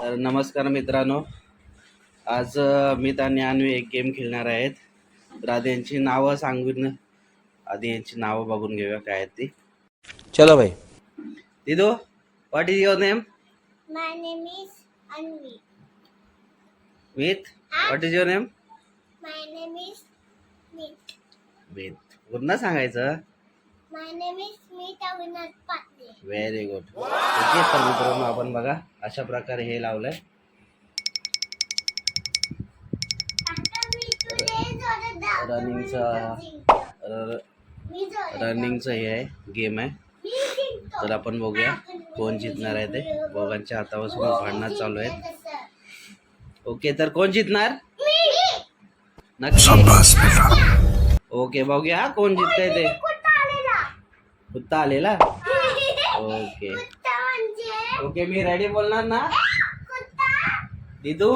तर नमस्कार मित्रांनो. आज मी आणि अन्वी एक गेम खेळणार आहेत. तर आधी यांची नावं सांगून आधी यांची नावं बघून घेऊया काय आहेत ती. चलो भाई दिदो what is your name My name is Anvi. With what is your name My name is Smith. With पूर्ण सांगायचं व्हेरी गुड ओके तर मित्रांनो आपण बघा अशा प्रकारे हे लावलंय. रनिंगचा रनिंगचं हे आहे गेम आहे. तर आपण बघूया कोण जिंकणार आहे ते. दोघांच्या हातापासून भांडणं चालू आहेत. ओके तर कोण जिंकणार मी. नक्की. ओके बघूया कोण जिंकतंय ते? कुत्ता आलेला? ओके. म्हणजे? ओके मी रेडी बोलणार ना? दिदू?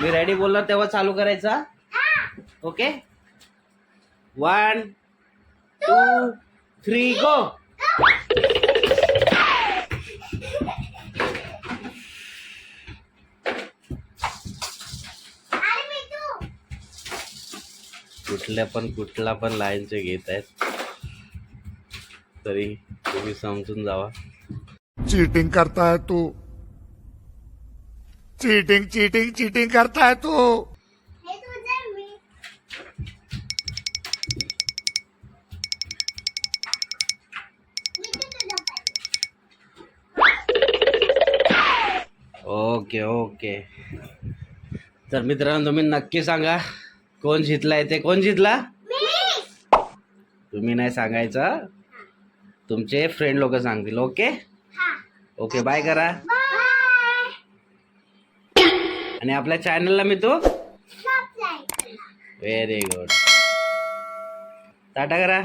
मी रेडी बोलणार तेव्हा चालू करायचा? Okay. One two three go. कुठल्या पण कुठला पण लाईनचे घेत आहेत. तरी तुम्ही समजून जावा चीटिंग करता है तू चीटिंग चीटिंग चीटिंग करता है तू हे तुझं मी. मी तू तुझं पाहिजे. ओके ओके तर मित्रांनो तुम्ही नक्की सांगा कोण जितलाय ते कोण जितला मी. तुम्ही नाही सांगायचं तुमचे फ्रेंड लोक सांगतील ओके हा. ओके बाय करा. आणि आपल्या चॅनलला मी तो. व्हेरी गुड टाटा करा.